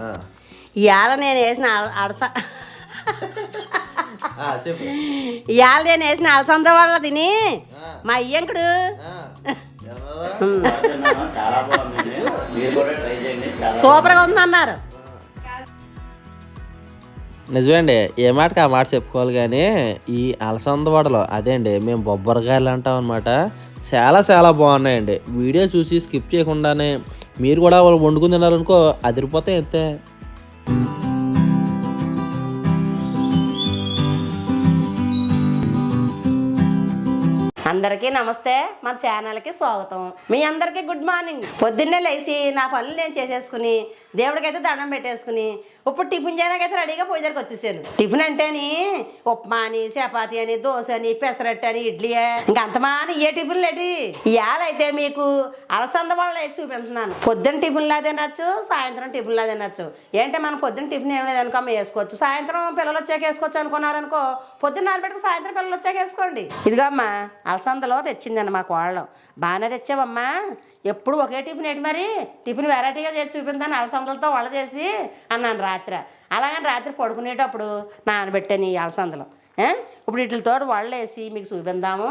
ఆ. ఇవాళ నేను వేసిన అల- అడస ఇవాళ నేను వేసిన అలసంద వాళ్ళ తిని. మా అయ్యంకుడు ఆ. ఎవరో? చాలా బాగుందండి మీరు కూడా ట్రై చేయండి చాలా సూపర్గా ఉందన్నారు నిజమే అండి ఏ మాటకి ఆ మాట చెప్పుకోవాలి కానీ ఈ అలసంద వడలు అదే అండి మేము బొబ్బరికాయలు అంటాం అనమాట చాలా చాలా బాగున్నాయండి వీడియో చూసి స్కిప్ చేయకుండానే మీరు కూడా వాళ్ళు వండుకుని తినాలనుకో అదిరిపోతే అంతే. అందరికీ నమస్తే మన ఛానల్కి స్వాగతం. మీ అందరికీ గుడ్ మార్నింగ్. పొద్దున్నే లేచి నా పనులు నేను చేసేసుకుని దేవుడికైతే దండం పెట్టేసుకుని ఇప్పుడు టిఫిన్ చేయడానికైతే రెడీగా పోయి దగ్గరికి వచ్చేసాను. టిఫిన్ అంటేని ఉప్మా అని చపాతి అని దోశ అని పెసరట్టు అని ఇడ్లీ ఇంకా అంతమాని ఏ టిఫిన్లు ఏంటి? ఇవాళ అయితే మీకు అలసంద వాళ్ళు అయితే చూపిస్తున్నాను. పొద్దున్న టిఫిన్లా తినచ్చు సాయంత్రం టిఫిన్లా తినచ్చు. ఏంటంటే మనం పొద్దున్న టిఫిన్ ఏం లేదనుకో అమ్మ వేసుకోవచ్చు. సాయంత్రం పిల్లలు వచ్చాక వేసుకోవచ్చు అనుకున్నారనుకో పొద్దున్న నానబెట్టుకు సాయంత్రం పిల్లలు వచ్చాక వేసుకోండి. ఇదిగో అమ్మా అలసందలో తెచ్చిందండి మా కోళ్ళం బాగానే తెచ్చావమ్మా. ఎప్పుడు ఒకే టిఫిన్ ఏంటి మరి? టిఫిన్ వెరైటీగా చేసి చూపిందని అలసందలతో వడ చేసి అన్నాను రాత్రి. అలాగని రాత్రి పడుకునేటప్పుడు నానబెట్టాను ఈ అలసందలు. ఇప్పుడు వీటితో వడలేసి మీకు చూపిందాము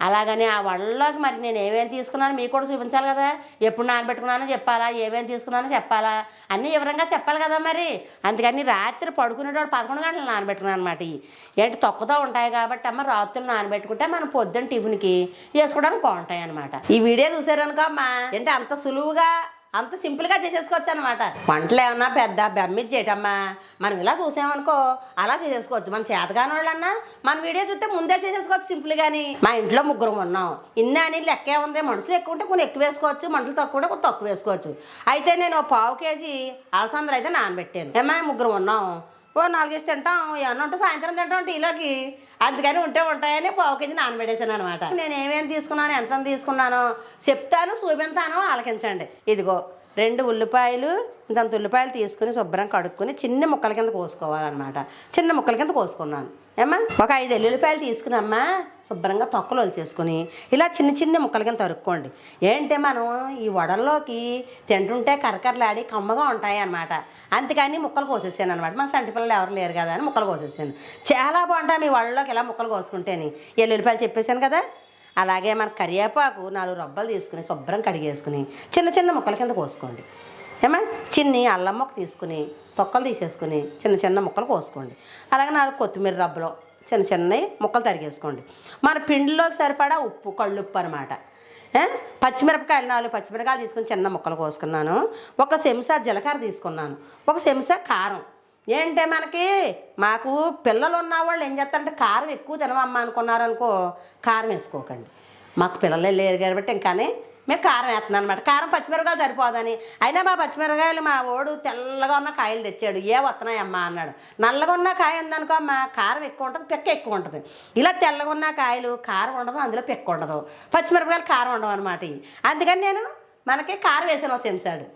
అలాగని ఆ వడలోకి మరి నేను ఏమేమి తీసుకున్నాను మీకు కూడా చూపించాలి కదా. ఎప్పుడు నానబెట్టుకున్నానో చెప్పాలా ఏమేమి తీసుకున్నానో చెప్పాలా? అన్నీ వివరంగా చెప్పాలి కదా మరి. అందుకని రాత్రి పడుకునేటోడు పదకొండు గంటలు నానబెట్టుకున్నాను అనమాట ఏంటి తొక్కతో ఉంటాయి కాబట్టి అమ్మ రాత్రులు నానబెట్టుకుంటే మనం పొద్దున్న టిఫిన్కి చేసుకోవడానికి బాగుంటాయి అనమాట ఈ వీడియో చూసారనుకో అమ్మ ఏంటి అంత సులువుగా అంత సింపుల్గా చేసేసుకోవచ్చు అనమాట వంటలు ఏమన్నా పెద్ద బెమ్మిది చేయటమ్మా. మనం ఇలా చూసామనుకో అలా చేసేసుకోవచ్చు. మన చేతగాని వాళ్ళన్నా మన వీడియో చూస్తే ముందే చేసేసుకోవచ్చు సింపుల్ గాని మా ఇంట్లో ముగ్గురు ఉన్నాం. ఇన్ని అని లెక్కే ఉంది. మనుషులు ఎక్కువ ఉంటే కొన్ని ఎక్కువ వేసుకోవచ్చు. మనుషులు తక్కువ ఉంటే కొన్ని తక్కువ వేసుకోవచ్చు. అయితే నేను పావు కేజీ అలసందలు అయితే నానబెట్టాను. ఏమా ముగ్గురు ఉన్నాం. ఓ నాలుగేసి తింటాం ఏమన్నా ఉంటే సాయంత్రం తింటాం టీలోకి. అందుకని ఉంటే ఉంటాయని పావు కేజీ నానబెట్టేసాను అనమాట. నేను ఏమేమి తీసుకున్నాను ఎంత తీసుకున్నానో చెప్తాను చూపించాను ఆలకించండి. ఇదిగో రెండు ఉల్లిపాయలు ఇంతంత ఉల్లిపాయలు తీసుకుని శుభ్రం కడుక్కొని చిన్న ముక్కల కింద కోసుకోవాలన్నమాట. చిన్న ముక్కల కింద కోసుకున్నాను. ఏమ్మా? ఒక ఐదు ఎల్లుల్లిపాయలు తీసుకునమ్మా. శుభ్రంగా తొక్కలు వచ్చేసుకుని ఇలా చిన్న చిన్న ముక్కల కింద తరుక్కోండి. ఏంటంటే మనం? ఈ వడల్లోకి తింటుంటే కరకరలాడి కమ్మగా ఉంటాయి అన్నమాట అందుకని ముక్కలు కోసేసాను అనమాట మన సంటి పిల్లలు ఎవరు లేరు కదా అని ముక్కలు కోసేసాను. చాలా బాగుంటాయి మీ వడల్లోకి ఇలా ముక్కలు కోసుకుంటేని. ఎల్లుల్లిపాయలు చెప్పేశాను కదా? అలాగే మన కరివేపాకు నాలుగు రబ్బలు తీసుకుని శుభ్రం కడిగేసుకుని చిన్న చిన్న ముక్కల కింద కోసుకోండి. ఏమా చిన్ని అల్లం మొక్క తీసుకుని తొక్కలు తీసేసుకుని చిన్న చిన్న ముక్కలు కోసుకోండి. అలాగే నాలుగు కొత్తిమీర రబ్బలు చిన్న చిన్నవి ముక్కలు తరిగేసుకోండి. మన పిండిలోకి సరిపడా ఉప్పు కళ్ళుప్పు అనమాట పచ్చిమిరపకాయలు నాలుగు పచ్చిమిరపకాయలు తీసుకుని చిన్న ముక్కలు కోసుకున్నాను. ఒక చెంచా జీలకర్ర తీసుకున్నాను. ఒక చెంచా కారం. ఏంటంటే మనకి? మాకు పిల్లలు ఉన్న వాళ్ళు ఏం చేస్తారంటే కారం ఎక్కువ తినవమ్మా అనుకున్నారనుకో కారం వేసుకోకండి. మాకు పిల్లలే లేరు కాబట్టి ఇంకానే మేము కారం వేస్తున్నాం అనమాట కారం పచ్చిమిరపకాయలు సరిపోదని. అయినా మా పచ్చిమిరపకాయలు మా ఓడు తెల్లగా ఉన్న కాయలు తెచ్చాడు. ఏ వస్తున్నాయమ్మా అన్నాడు. నల్లగా ఉన్న కాయ ఉందనుకో అమ్మ కారం ఎక్కువ ఉంటుంది పెక్క ఎక్కువ ఉంటుంది. ఇలా తెల్లగా ఉన్న కాయలు కారం ఉండదు అందులో పెక్క ఉండదు. పచ్చిమిరపకాయలు కారం ఉండవు అనమాట అందుకని నేను మనకి కారం వేసాను ఒక చెంచాడు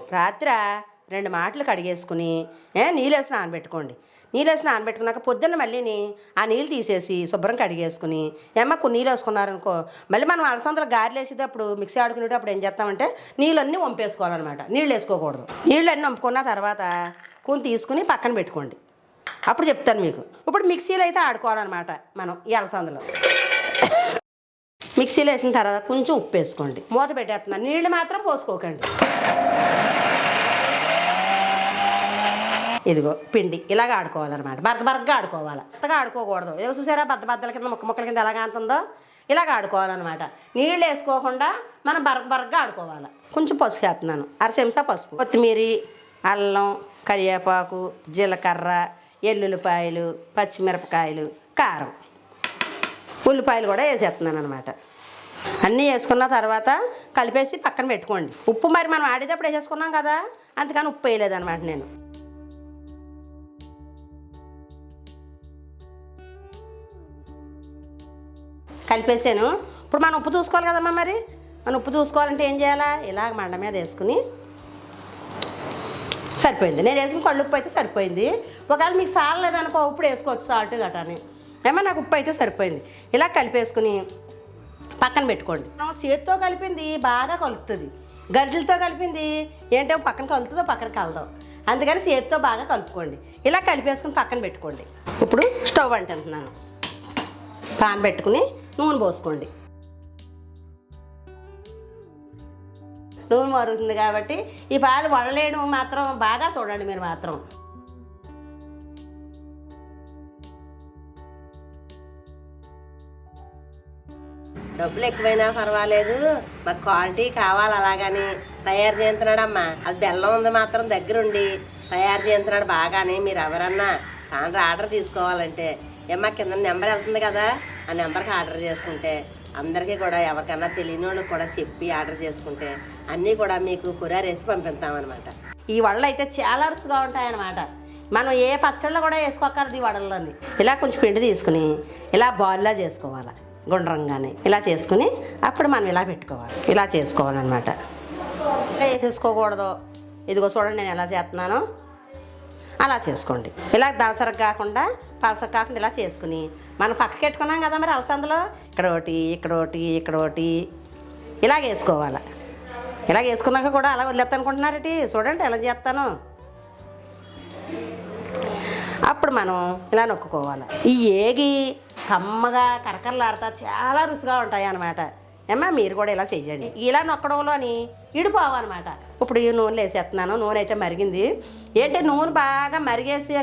రెండు మాటలు కడిగేసుకుని ఏ నీళ్ళు వేసి నానబెట్టుకోండి. నీళ్ళు వేసి నానబెట్టుకున్నాక పొద్దున్న మళ్ళీని ఆ నీళ్ళు తీసేసి శుభ్రం కడిగేసుకుని ఏమో కొన్ని నీళ్ళు వేసుకున్నారనుకో మళ్ళీ మనం అలసందలు గారెలు వేసేటప్పుడు మిక్సీ ఆడుకునేటప్పుడు ఏం చేస్తామంటే నీళ్ళన్నీ వంపేసుకోవాలన్నమాట. నీళ్ళు వేసుకోకూడదు. నీళ్ళు అన్నీ వంపుకున్న తర్వాత కొన్ని తీసుకుని పక్కన పెట్టుకోండి. అప్పుడు చెప్తాను మీకు. ఇప్పుడు మిక్సీలో అయితే ఆడుకోవాలన్నమాట మనం ఈ అలసందలో మిక్సీలో వేసిన తర్వాత కొంచెం ఉప్పు వేసుకోండి. మూత పెట్టేస్తున్నాను నీళ్ళు మాత్రం పోసుకోకండి. ఇదిగో పిండి. ఇలాగ ఆడుకోవాలన్నమాట. బరక బరకగా ఆడుకోవాలి. అంతగా ఆడుకోకూడదు. ఏదో చూసారా? బద్ద బద్దల కింద ముక్క ముక్కల కింద ఎలాగ అంతుందో? ఇలాగ ఆడుకోవాలన్నమాట. నీళ్ళు వేసుకోకుండా మనం బరక బరకగా ఆడుకోవాలి. కొంచెం పసుపు వేస్తున్నాను. అరసెంసా పసుపు. కొత్తిమీర అల్లం కరివేపాకు జీలకర్ర ఎల్లుల్లిపాయలు పచ్చిమిరపకాయలు కారం. ఉల్లిపాయలు కూడా వేసేస్తున్నాను అనమాట అన్నీ వేసుకున్న తర్వాత కలిపేసి పక్కన పెట్టుకోండి. ఉప్పు మరి మనం ఆడేటప్పుడు వేసేసుకున్నాం కదా? అందుకని ఉప్పు వేయలేదన్నమాట నేను. కలిపేసాను. ఇప్పుడు మనం ఉప్పు చూసుకోవాలి కదమ్మా మరి? మనం ఉప్పు చూసుకోవాలంటే ఏం చేయాలా? ఇలా మండ మీద వేసుకుని సరిపోయింది. నేను వేసిన కళ్ళు ఉప్పు అయితే సరిపోయింది. ఒకవేళ మీకు సాలలేదనుకో ఉప్పుడు వేసుకోవచ్చు సాల్ట్ గటాని ఏమో నాకు ఉప్పు అయితే సరిపోయింది. ఇలా కలిపేసుకుని పక్కన పెట్టుకోండి. మనం చేతితో కలిపింది బాగా కలుపుతుంది. గడ్డలతో కలిపింది ఏంటో పక్కన కలుతుందో పక్కన కలదో. అందుకని చేతితో బాగా కలుపుకోండి. ఇలా కలిపేసుకుని పక్కన పెట్టుకోండి. ఇప్పుడు స్టవ్ అంటున్నాను. పాన్ పెట్టుకుని నూనె పోసుకోండి. నూనె మరుగుతుంది కాబట్టి ఈ పాలు వడలేయడం మాత్రం బాగా చూడండి మీరు మాత్రం. డబ్బులు ఎక్కువైనా పర్వాలేదు మాకు క్వాలిటీ కావాలి అలాగని తయారు చేస్తున్నాడమ్మా అది బెల్లం ఉంది మాత్రం దగ్గరుండి తయారు చేస్తున్నాడు బాగానే మీరు ఎవరన్నా. కాండ్ర ఆర్డర్ తీసుకోవాలంటే ఏమా కింద నెంబర్ వెళ్తుంది కదా? ఆ నెంబర్కి ఆర్డర్ చేసుకుంటే అందరికీ కూడా ఎవరికన్నా తెలియని వాళ్ళకి కూడా చెప్పి ఆర్డర్ చేసుకుంటే అన్నీ కూడా మీకు కొరియర్ వేసి పంపిస్తామన్నమాట. ఈ వడలు అయితే చాలా రుచిగా ఉంటాయన్నమాట. మనం ఏ పచ్చళ్ళు కూడా వేసుకోకర్ది ఈ వడల్లోని. ఇలా కొంచెం పిండి తీసుకుని ఇలా బాల్లా చేసుకోవాలి గుండ్రంగానే. ఇలా చేసుకుని అప్పుడు మనం ఇలా పెట్టుకోవాలి. ఇలా చేసుకోవాలన్నమాట. వేసేసుకోకూడదు. ఇదిగో చూడండి నేను ఎలా చేస్తున్నాను. అలా చేసుకోండి. ఇలా దళసరకు కాకుండా పలసకు కాకుండా ఇలా చేసుకుని మనం పక్కకి పెట్టుకున్నాం కదా మరి అలసందలో ఇక్కడ ఒకటి ఇక్కడ ఒకటి ఇక్కడ ఒకటి ఇలాగ వేసుకోవాలి. ఇలాగ వేసుకున్నాక కూడా అలా వదిలేస్తాను అనుకుంటున్నారటి చూడండి ఎలా చేస్తాను. అప్పుడు మనం ఇలా నొక్కుకోవాలి. ఈ ఏగి కమ్మగా కరకరలాడుతా చాలా రుచిగా ఉంటాయి అన్నమాట ఏమ్మా మీరు కూడా ఇలా చేయండి ఇలా నొక్కడంలోని ఇడిపోవన్నమాట ఇప్పుడు ఈ నూనె వేసేస్తున్నాను నూనె అయితే మరిగింది. ఏంటి నూనె బాగా మరిగేసి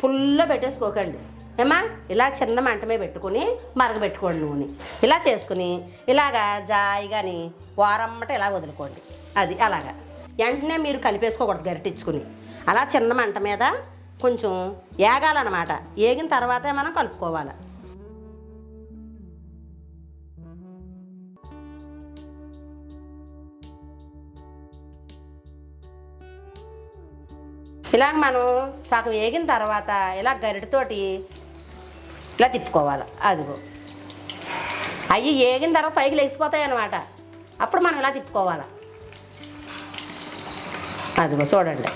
ఫుల్లో పెట్టేసుకోకండి. ఏమ్మా ఇలా చిన్న మంట మీద పెట్టుకుని మరగబెట్టుకోండి నూనె. ఇలా చేసుకుని ఇలాగా జాయిగాని వారమ్మట ఇలా వదులుకోండి. అది అలాగా. వెంటనే మీరు కలిపేసుకోకూడదు గరిటిచ్చుకుని. అలా చిన్న మంట మీద కొంచెం ఏగాలన్నమాట. ఏగిన తర్వాతే మనం కలుపుకోవాలి. ఇలాగ మనం సగం వేగిన తర్వాత ఇలా గరిటతోటి ఇలా తిప్పుకోవాలి. అదిగో. అవి వేగిన తర్వాత పైకి లేచిపోతాయి అన్నమాట. అప్పుడు మనం ఇలా తిప్పుకోవాలి. అదిగో చూడండి.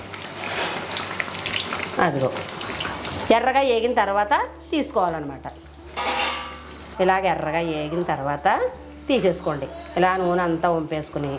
అదిగో. ఎర్రగా వేగిన తర్వాత తీసుకోవాలన్నమాట. ఇలాగ ఎర్రగా వేగిన తర్వాత తీసేసుకోండి. ఇలా నూనె అంతా వంపేసుకుని.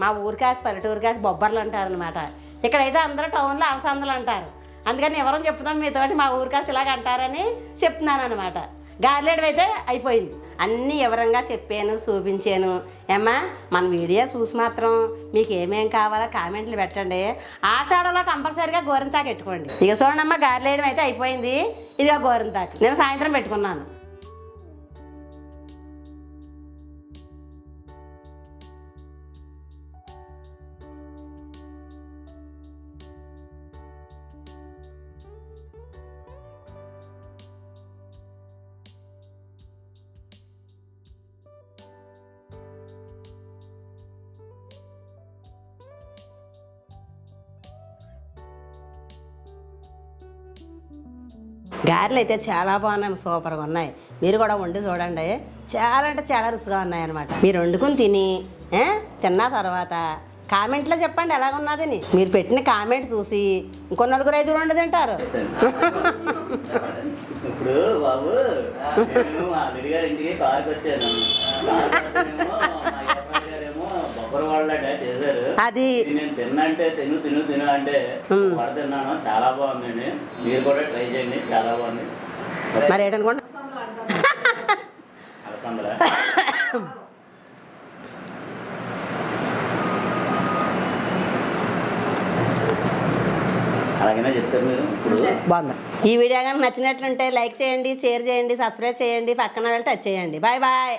మా ఊరు కాసి పల్లెటూరు కాసి బొబ్బర్లు అంటారనమాట ఇక్కడైతే అందరూ టౌన్లో అలసందలు అంటారు. అందుకని ఎవరం చెప్తాం మీతోటి మా ఊరు కాసి ఇలాగ అంటారని చెప్తున్నాను అనమాట గార్లేడు అయితే అయిపోయింది. అన్నీ వివరంగా చెప్పాను చూపించాను. ఏమ్మా మన వీడియో చూసి మాత్రం మీకు ఏమేం కావాలో కామెంట్లు పెట్టండి. ఆషాఢంలో కంపల్సరీగా గోరింతాకు పెట్టుకోండి. ఇక చూడండి అమ్మ గార్లేయడం అయితే అయిపోయింది. ఇదిగో గోరింతాకు. నేను సాయంత్రం పెట్టుకున్నాను. గారెలు అయితే చాలా బాగున్నాయి సూపర్గా ఉన్నాయి. మీరు కూడా వండి చూడండి. చాలా అంటే చాలా రుచిగా ఉన్నాయి అనమాట మీరు వండుకుని తిని తిన్న తర్వాత కామెంట్లో చెప్పండి ఎలాగున్నదని మీరు పెట్టిన కామెంట్ చూసి ఇంకో నలుగురు ఐదుగురు వండి తింటారు. ఇప్పుడు బాబు నేను మా గారి ఇంటికి కారుకి వచ్చాను అది ఇది నేను తిన్నంటే తిను తిను తిను అంటే వడ తిన్నాను. చాలా బాగుందండి. మీరు కూడా ట్రై చేయండి. చాలా బాగుంది. మరి ఏంటనుకోండి అలసందల? అలాగనే చెప్తారు మీరు? ఇప్పుడు బాగుంది. ఈ వీడియో కానీ నచ్చినట్లుంటే లైక్ చేయండి షేర్ చేయండి సబ్స్క్రైబ్ చేయండి పక్కన వెళ్ళి టచ్ చేయండి. Bye bye.